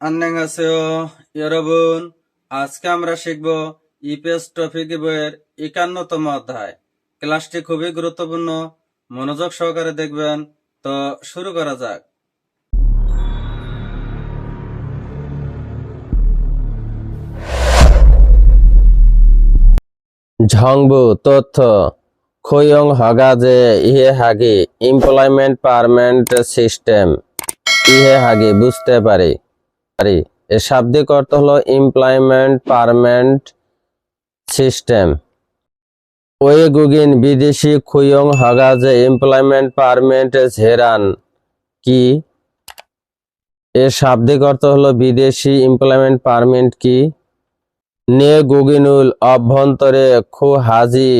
আন্নাঙ্গাসেও ইয়ারবুন আজকে আমরা শিখব ইপিএস টপিক বইয়ের একান্নতম অধ্যায়। ক্লাসটি খুবই গুরুত্বপূর্ণ, মনোযোগ সহকারে দেখবেন। তো শুরু করা যাক। ঝংবু, তথ্য। খৈয়ং হগাজে ইহে হাগি, এমপ্লয়মেন্ট পারমেন্ট সিস্টেম। ইহে হাগি, বুঝতে পারি। পারি এর শাব্দিক অর্থ হলো এমপ্লয়মেন্ট পারমেন্ট সিস্টেম ওয়ে গুগিন বিদেশি খুয়ং হগাজে এমপ্লয়মেন্ট পারমেন্ট ঝেরান। কি? এর শাব্দিক অর্থ হলো বিদেশি এমপ্লয়মেন্ট পারমেন্ট কি? নে গুগিনুল অভ্যন্তরে খু হাজি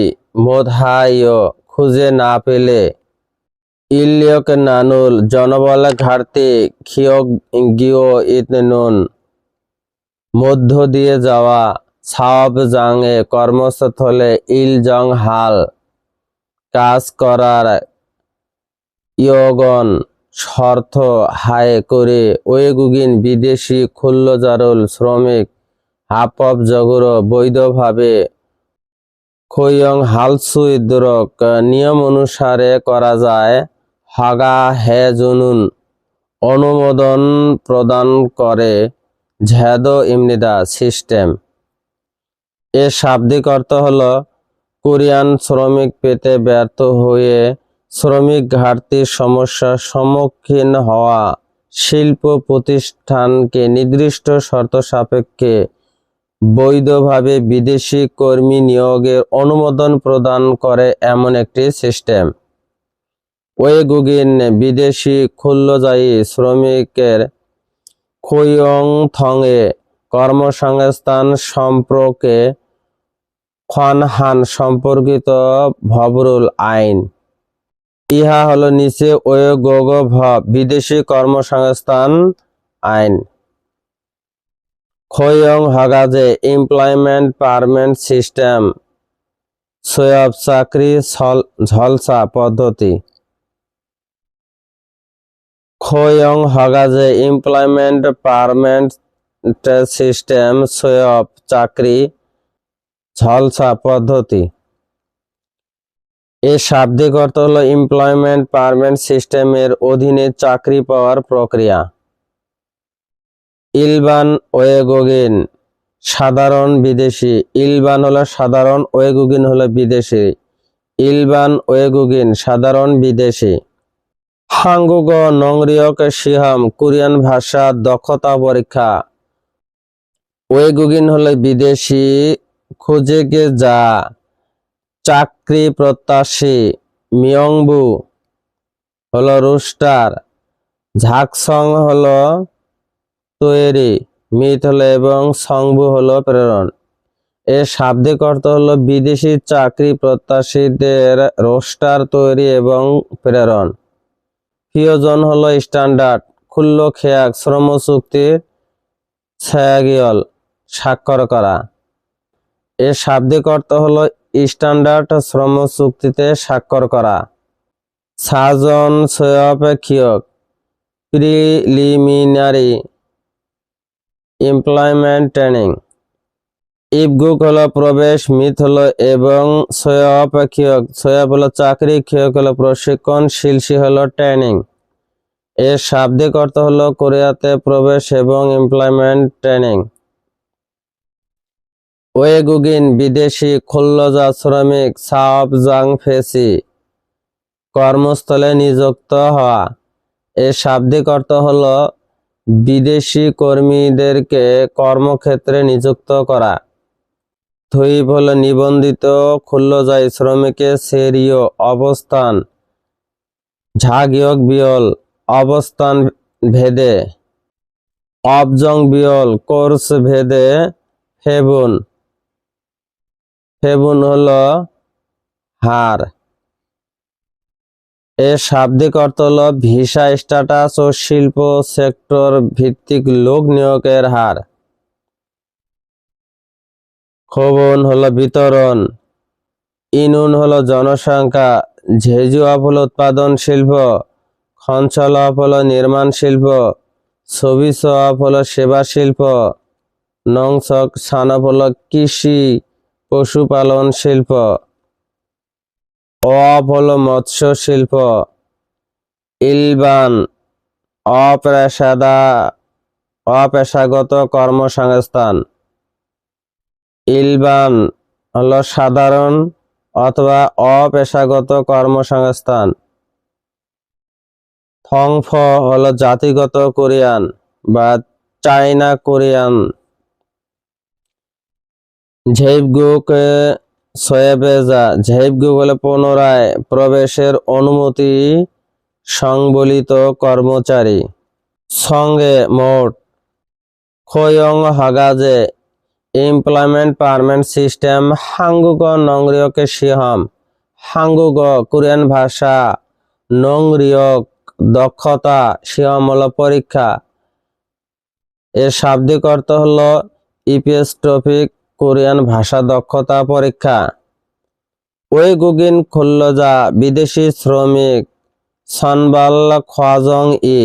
মোধাইয় খুঁজে না পেলে ইলিয়ক নানুল, জনবল ঘাটতি, খিয়ক গিও ইতনুন মধ্য দিয়ে যাওয়া সাব জাঙে, কর্মস্থলে ইল জং হাল, কাজ করার ইয়গন, শর্ত হায় করে, ওয়েগুগিন বিদেশি খুল্লজারুল শ্রমিক হাপপ জগর বৈধভাবে, খৈয়ং হালসুইদ্রক নিয়ম অনুসারে করা যায়। হাগা হে জুনুন, অনুমোদন প্রদান করে ঝেদ ইমনিদা সিস্টেম। এর শাব্দিক অর্থ হল, কোরিয়ান শ্রমিক পেতে ব্যর্থ হয়ে শ্রমিক ঘাটতির সমস্যার সম্মুখীন হওয়া শিল্প প্রতিষ্ঠানকে নির্দিষ্ট শর্ত সাপেক্ষে বৈধভাবে বিদেশি কর্মী নিয়োগের অনুমোদন প্রদান করে এমন একটি সিস্টেম। ওয়েগুগিন বিদেশি খুল্লজায়ী শ্রমিকের খৈয়ং থংয়ে কর্মসংস্থান সম্পর্কে খনহান সম্পর্কিত ভবরুল আইন। ইহা হলো নিচে ওয়েগোগ ভ বিদেশি কর্মসংস্থান আইন। খৈয়ং হগাজে এমপ্লয়মেন্ট পারমেন্ট সিস্টেম, সোয়াব চাকরি ঝলসা পদ্ধতি। খৈয়ং হগাজে এমপ্লয়মেন্ট পারমেন্ট সিস্টেম সোয়াব চাকরি ঝলসা পদ্ধতি। এর শাব্দিক অর্থ হলো এমপ্লয়মেন্ট পারমেন্ট সিস্টেমের অধীনে চাকরি পাওয়ার প্রক্রিয়া। ইলবান ওয়েগোগিন, সাধারণ বিদেশি। ইলবান হলো সাধারণ, ওয়েগুগিন হলো বিদেশি। ইলবান ওয়েগুগিন, সাধারণ বিদেশি। হাঙ্গুগ নংরিয়ক সিহাম কোরিয়ান ভাষা দক্ষতা পরীক্ষা। ওয়েগুগিন হলে বিদেশি, খুঁজে গে যা। চাকরি প্রত্যাশী, মিয়ংবু হল রুস্টার। ঝাকসং হল তৈরি, মিথ হলো এবং সংবু হলো প্রেরণ। এর শাব্দিক অর্থ হলো বিদেশি চাকরি প্রত্যাশীদের রোস্টার তৈরি এবং প্রেরণ। প্রিয়জন হলো স্ট্যান্ডার্ড, খুল্ল খেয়াক শ্রম চুক্তির ছায়াগিয়ল স্বাক্ষর করা। এর শাব্দিক অর্থ হলো স্ট্যান্ডার্ড শ্রম চুক্তিতে স্বাক্ষর করা। সাজন সয়াপেক্ষিয়ক প্রিলিমিনারি, এমপ্লয়মেন্ট ট্রেনিং। ইবগুক হলো প্রবেশ মিথ হলো এবং সয়াপেক্ষিয়ক সয়াপ হলো চাকরি, ক্ষয়ক হলো প্রশিক্ষণ শিলসি হলো ট্রেনিং। এর শাব্দিক অর্থ হলো কোরিয়াতে প্রবেশ এবং এমপ্লয়মেন্ট ট্রেনিং ওয়েগুগিন বিদেশি খুল্লজা শ্রমিক সাব জাং ফেসি কর্মস্থলে নিযুক্ত হওয়া। এর শাব্দিক অর্থ হলো বিদেশি কর্মীদেরকে কর্মক্ষেত্রে নিযুক্ত করা। থইব হলো নিবন্ধিত খুল্লজাই শ্রমিকের সেরিয় অবস্থান। ঝাগিয়ক বিয়ল, অবস্থান ভেদে। অবজং বিয়ল, কোর্স ভেদে। ফেবুন ফেবুন হলো হার। এর শাব্দিক অর্থ হলো ভিসা, স্ট্যাটাস ও শিল্প সেক্টর ভিত্তিক লোক নিয়োগের হার। খবন হলো বিতরণ, ইনুন হলো জনসংখ্যা ঝেজুয়াপ হলো উৎপাদন শিল্প খঞ্চলপ হলো নির্মাণ শিল্প ছবি সপ হলো সেবা শিল্প, নং ছক সানপ হলো কৃষি, পশুপালন শিল্প অপ হলো মৎস্য শিল্প, ইলবান, অপেশাদা, অপেশাগত কর্মসংস্থান। ইলবান হলো সাধারণ অথবা অপেশাগত কর্মসংস্থান। থংফ হলো জাতিগত কোরিয়ান বা চাইনা কোরিয়ান। ঝেইবগুক সয়েবেজা ঝেইবগুক হলো পুনরায় প্রবেশের অনুমতি সংবলিত কর্মচারী। সঙ্গে মোট খয়ং হাগাজে ইমপ্লয়মেন্ট পারমেন্ট সিস্টেম হাঙ্গুগ নংরিয়কে সিহম হাঙ্গুগ কোরিয়ান ভাষা নংরিয়ক দক্ষতা সিহম হলো পরীক্ষা এর শাব্দিক অর্থ হল ইপিএস টপিক কোরিয়ান ভাষা দক্ষতা পরীক্ষা ওই গুগিন খুল্লজা বিদেশি শ্রমিক সনবাল খোয়াজং ই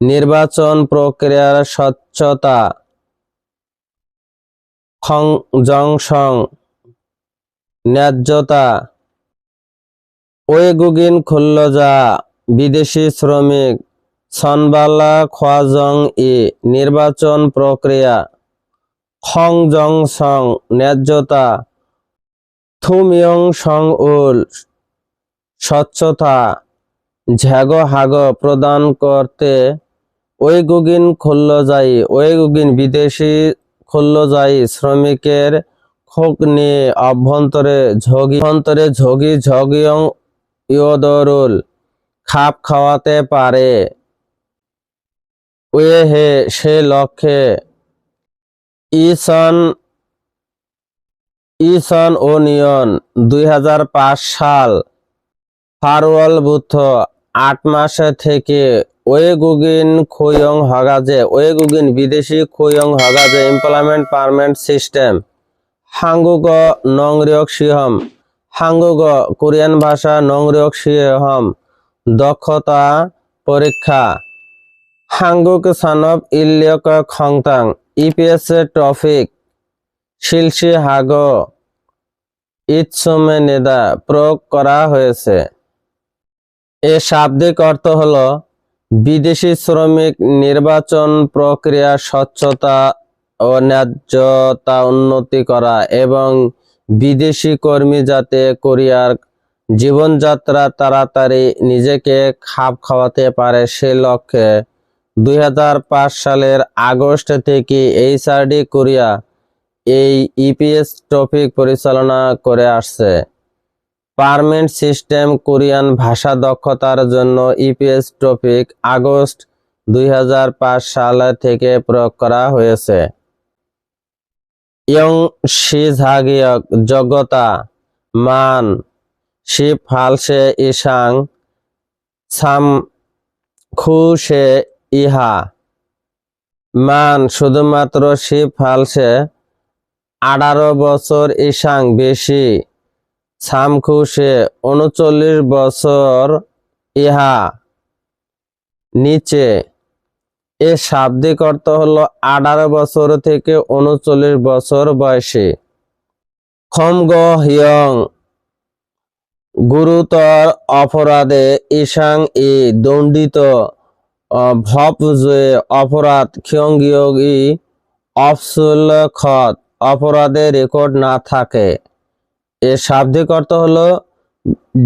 নির্বাচন প্রক্রিয়ার স্বচ্ছতা জংশং ন্যায্যতা, ওয়েগুগিন খুল্লজা, বিদেশি শ্রমিক, সনবালা খোয়াজং ই নির্বাচন প্রক্রিয়া খং জং সং ন্যায্যতা থুমিয়ং সং উল স্বচ্ছতা ঝ্যাগ হাগ প্রদান করতে ওয়েগুগিন খুল্লজাই ওয়েগুগিন বিদেশি খুল্লজাই শ্রমিকের খোক নিয়ে অভ্যন্তরে ঝগি অভ্যন্তরে ঝগি ঝগিয়ং ইয়দরুল, খাপ খাওয়াতে পারে। ওয়ে হে, সে লক্ষ্যে ইসন ইসন ও নিয়ন, দুই হাজার পাঁচ সাল, ফারওয়াল বুথ আট মাস থেকে ওয়েগুগিন খোয়ং হগাজে, ওয়েগুগিন বিদেশি খোয়ং হগাজে এমপ্লয়মেন্ট পারমেন্ট সিস্টেম হাঙ্গুগ নংরিয়ক সিহম হাঙ্গুগ কোরিয়ান ভাষা নংরিয়ক সিহম দক্ষতা পরীক্ষা। হাঙ্গুক সানব ইল্যক খংতাং, ইপিএস টপিক শিলসি হাগ। ইৎসমে নেদা প্রয়োগ করা হয়েছে। এ শাব্দিক অর্থ হল বিদেশি শ্রমিক নির্বাচন প্রক্রিয়া স্বচ্ছতা ও ন্যায্যতা উন্নতি করা এবং বিদেশি কর্মী যাতে কোরিয়ার জীবনযাত্রা তাড়াতাড়ি নিজেকে খাপ খাওয়াতে পারে সে লক্ষ্যে দুই হাজার পাঁচ সালের আগস্ট থেকে এইচআরডি কোরিয়া এই ইপিএস টপিক পরিচালনা করে আসছে। পারমেন্ট সিস্টেম কোরিয়ান ভাষা দক্ষতার জন্য ইপিএস টপিক আগস্ট দুই সাল থেকে প্রয়োগ করা হয়েছে। ইয়ং শিঝাগিয়ক যোগ্যতা, মান শিব ফালসে ইসাং সাম খুশে ইহা। মান, শুধুমাত্র শিব ফালসে আঠারো বছর ইসাং বেশি। সামখুশে উনচল্লিশ বছর ইহা নিচে। এ শাব্দিক অর্থ হলো আঠারো বছর থেকে উনচল্লিশ বছর বয়সী। খমগ হিয়ং গুরুতর অপরাধে ইসাং ই দণ্ডিত ভপ যে অপরাধ খিয়ঙ্গিয়গি অফসুল খত অপরাধে রেকর্ড না থাকে। এর শাব্দিক অর্থ হলো,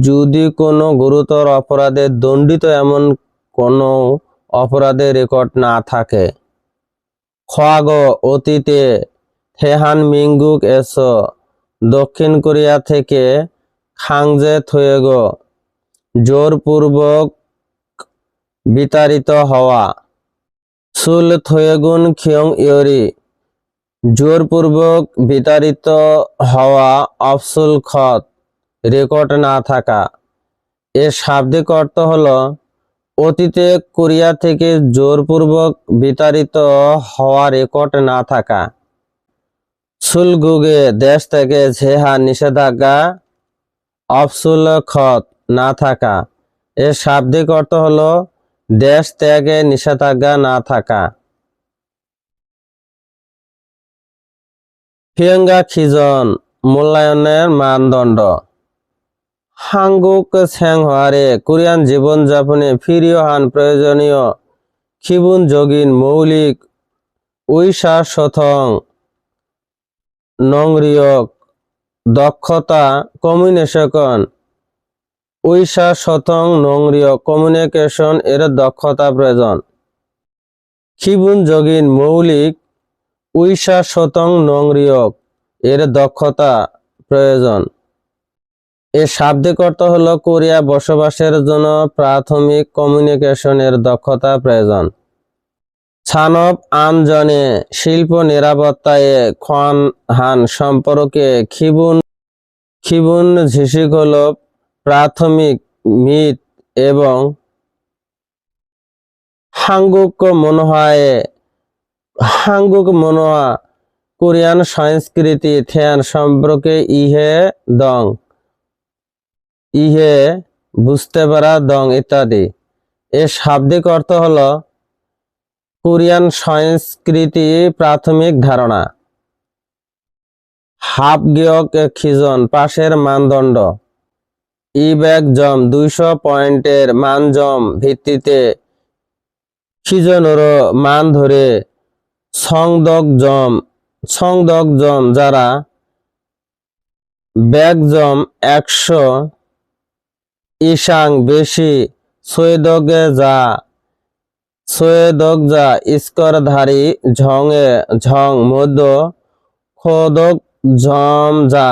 যদি কোনো গুরুতর অপরাধে দণ্ডিত এমন কোনো অপরাধের রেকর্ড না থাকে। খোয়াগ অতীতে থেহান মিঙ্গুক এসো, দক্ষিণ কোরিয়া থেকে খাংজে থয়েগ জোরপূর্বক বিতাড়িত হওয়া। সুল থয়েগুন খিয়ং ইয়রি জোরপূর্বক বিতাড়িত হওয়া অফসুল খত রেকর্ড না থাকা। এর শাব্দিক অর্থ হলো, অতীতে কোরিয়া থেকে জোরপূর্বক বিতাড়িত হওয়া রেকর্ড না থাকা। সুলগুগে দেশ থেকে ঝেহা নিষেধাজ্ঞা অফসুল খত না থাকা। এর শাব্দিক অর্থ হল, দেশ ত্যাগে নিষেধাজ্ঞা না থাকা। ফিয়ঙ্গা খিজন মূল্যায়নের মানদণ্ড। হাঙ্গুক ছ্যাংহারে কোরিয়ান জীবনযাপনে ফিরিও হান প্রয়োজনীয় খিবুন যোগিন মৌলিক উইসা শথং নংরিয়ক দক্ষতা কমিউনিকেশন। উইসা শতং নংরিয় কমিউনিকেশন এর দক্ষতা প্রয়োজন। খিবুন যোগিন মৌলিক উইসা শতং নংরিয়ক এর দক্ষতা প্রয়োজন। এর শাব্দিক অর্থ হলো কোরিয়া বসবাসের জন্য প্রাথমিক কমিউনিকেশনের দক্ষতা প্রয়োজন। ছানব আমজনে শিল্প নিরাপত্তায় খন হান সম্পর্কে খিবুন খিবুন ঝিসিক হল প্রাথমিক মিত এবং হাঙ্গুক মনোহায়ে হাঙ্গুক মনোহা কোরিয়ান সংস্কৃতি থ্যান সম্পর্কে ইহে দং। ইহে বুঝতে পারা দং ইত্যাদি। এর শাব্দিক অর্থ হলো কোরিয়ান সংস্কৃতি প্রাথমিক ধারণা। হাফ গিয়ক খিজন পাশের মানদণ্ড। ইব্যাক জম দুইশো পয়েন্টের মানজম ভিত্তিতে খিজনের মান ধরে সংদক জম জম যারা ব্যাগ জম একশো ইসাং বেশি সৈদগে যা সৈদক যা স্করধারী ঝঙে ঝং মধ্য, খোদক ঝম যা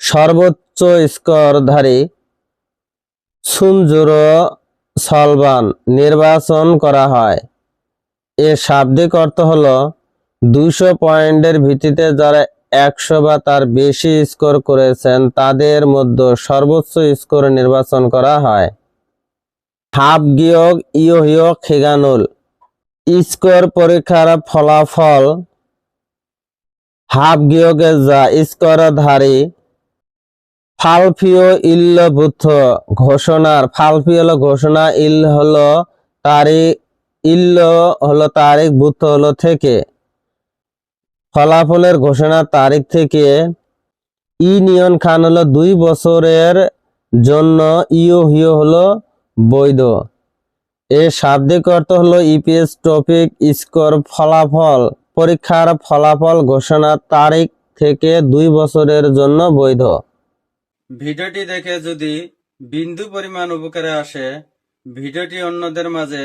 সর্বোচ্চ স্করধারী সুনজুর সলবান নির্বাচন করা হয়। এর শাব্দিক অর্থ হলো দুইশো পয়েন্টের ভিত্তিতে যারা একশো বা তার বেশি স্কোর করেছেন, তাদের মধ্যে সর্বোচ্চ স্কোর নির্বাচন করা হয়। হাফ গিয়ক, ইয় হিয় খেগানুল স্কোর পরীক্ষার ফলাফল হাফ গিয়কে যা স্কোরধারী ফালফিও ইল্ল বুথ ঘোষণার, ফালফি হলো ঘোষণা, ইল হলো তারিখ ইল্ল হলো তারিখ, বুথ হলো থেকে। ফলাফলের ঘোষণার তারিখ থেকে ইউনিয়ন খান হলো দুই বছরের জন্য ইও হিও হলো বৈধ। এর শাব্দিক অর্থ হলো ইপিএস টপিক স্কোর ফলাফল, পরীক্ষার ফলাফল ঘোষণার তারিখ থেকে দুই বছরের জন্য বৈধ। ভিডিওটি দেখে যদি বিন্দু পরিমাণ উপকারে আসে, ভিডিওটি অন্যদের মাঝে